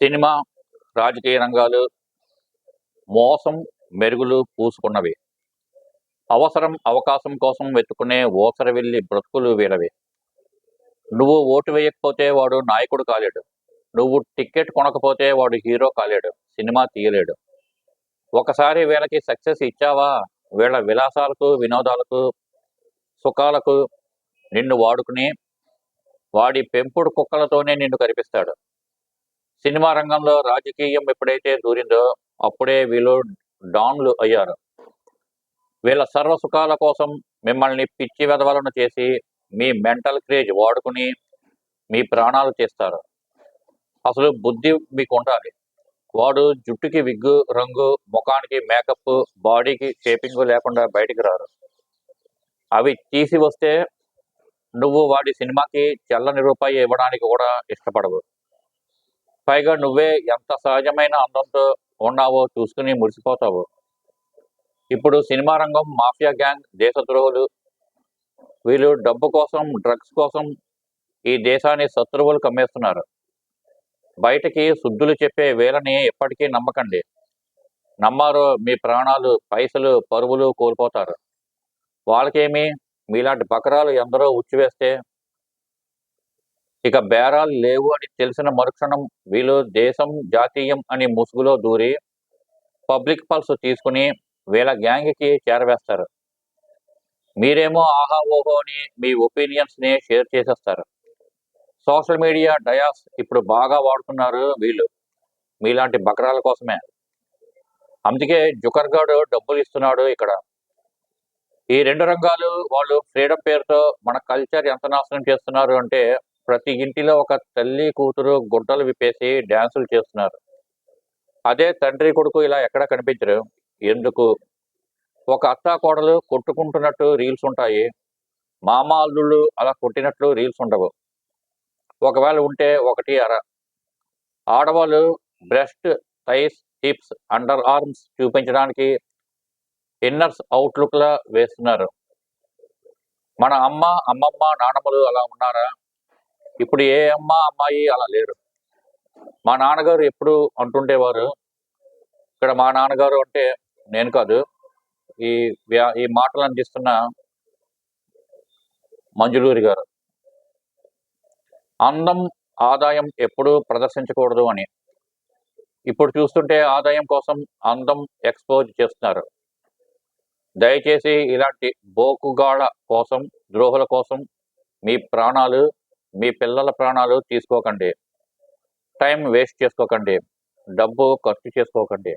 Cinema రాజకీయ రంగాలు మోసం మెరుగులు పూసుకున్నవి. అవసరం అవకాశం కోసం వెతుకునే వెళ్ళి బ్రతుకులు వీడవి నువ్వు ఓటు వేయకపోతే వాడు నాయకుడు కాలేడు. నువ్వు టికెట్ కొనకపోతే వాడు హీరో కాలేడు. సినిమా తీయలేడు. ఒకసారి వీళ్ళకి సక్సెస్ ఇచ్చావా? వీళ్ళ విలాసాలకు వినోదాలకు సుఖాలకు నిన్ను వాడుకుని వాడి పెంపుడు కుక్కలతోనే నిన్ను కనిపిస్తాడు సినిమా రంగంలో రాజకీయం ఎప్పుడైతే దూరిందో అప్పుడే వీళ్ళు డాన్లు అయ్యారు. వీళ్ళ సర్వ సుఖాల కోసం మిమ్మల్ని పిచ్చి వెదవలను చేసి మీ మెంటల్ క్రేజ్ వాడుకుని మీ ప్రాణాలు చేస్తారు అసలు బుద్ధి మీకు ఉండాలి వాడు జుట్టుకి విగ్గు రంగు ముఖానికి మేకప్ బాడీకి షేపింగ్ లేకుండా బయటికి రారు అవి తీసి వస్తే నువ్వు వాడి సినిమాకి చల్లని రూపాయి ఇవ్వడానికి కూడా ఇష్టపడవు. పైగా నువ్వే ఎంత సహజమైన అందంతో ఉన్నావో చూసుకుని మురిసిపోతావు. ఇప్పుడు సినిమా రంగం మాఫియా గ్యాంగ్ దేశద్రోహులు వీళ్ళు డబ్బు కోసం డ్రగ్స్ కోసం ఈ దేశాన్ని శత్రువులు కమ్మేస్తున్నారు. బయటకి శుద్ధులు చెప్పే వేలని ఎప్పటికీ నమ్మకండి. నమ్మారో మీ ప్రాణాలు పైసలు పరువులు కోల్పోతారు. వాళ్ళకేమి? మీలాంటి బకరాలు ఎందరో ఉచ్చివేస్తే ఇక బేరాలు లేవు అని తెలిసిన మరుక్షణం వీళ్ళు దేశం జాతీయం అని ముసుగులో దూరి పబ్లిక్ పల్స్ తీసుకుని వీళ్ళ గ్యాంగ్కి చేరవేస్తారు. మీరేమో ఆహా ఓహో అని మీ ఒపీనియన్స్ని షేర్ చేసేస్తారు. సోషల్ మీడియా డయాస్ ఇప్పుడు బాగా వాడుతున్నారు వీళ్ళు. మీలాంటి బకరాల కోసమే. అందుకే జుకర్గాడు డబ్బులు ఇస్తున్నాడు ఇక్కడ. ఈ రెండు రంగాలు వాళ్ళు ఫ్రీడమ్ పేరుతో మన కల్చర్ ఎంత నాశనం చేస్తున్నారు అంటే ప్రతి ఇంటిలో ఒక తల్లి కూతురు గుడ్డలు విప్పేసి డ్యాన్సులు చేస్తున్నారు. అదే తండ్రి కొడుకు ఇలా ఎక్కడ కనిపించరు. ఎందుకు? ఒక అత్త కోడలు కొట్టుకుంటున్నట్టు రీల్స్ ఉంటాయి. మామ అల్లుళ్ళు అలా కొట్టినట్లు రీల్స్ ఉండవు. ఒకవేళ ఉంటే ఒకటి అర. ఆడవాళ్ళు breast thighs hips under arms చూపించడానికి ఇన్నర్స్ అవుట్లుక్లా వేస్తున్నారు. మన అమ్మ అమ్మమ్మ నానమ్మలు అలా ఉన్నారా? ఇప్పుడు ఏ అమ్మ అమ్మాయి అలా లేరు. మా నాన్నగారు ఎప్పుడు అంటుండేవారు ఇక్కడ మా నాన్నగారు అంటే నేను కాదు ఈ వ్యా- ఈ మాటలు అందిస్తున్న మంజులూరి గారు. అందం ఆదాయం ఎప్పుడూ ప్రదర్శించకూడదు అని. ఇప్పుడు చూస్తుంటే ఆదాయం కోసం అందం ఎక్స్పోజ్ చేస్తున్నారు. దయచేసి ఇలాంటి బోకుగాళ్ళ కోసం ద్రోహుల కోసం మీ ప్రాణాలు మీ పిల్లల ప్రాణాలు తీసుకోకండి. టైం వేస్ట్ చేసుకోకండి. డబ్బు ఖర్చు చేసుకోకండి.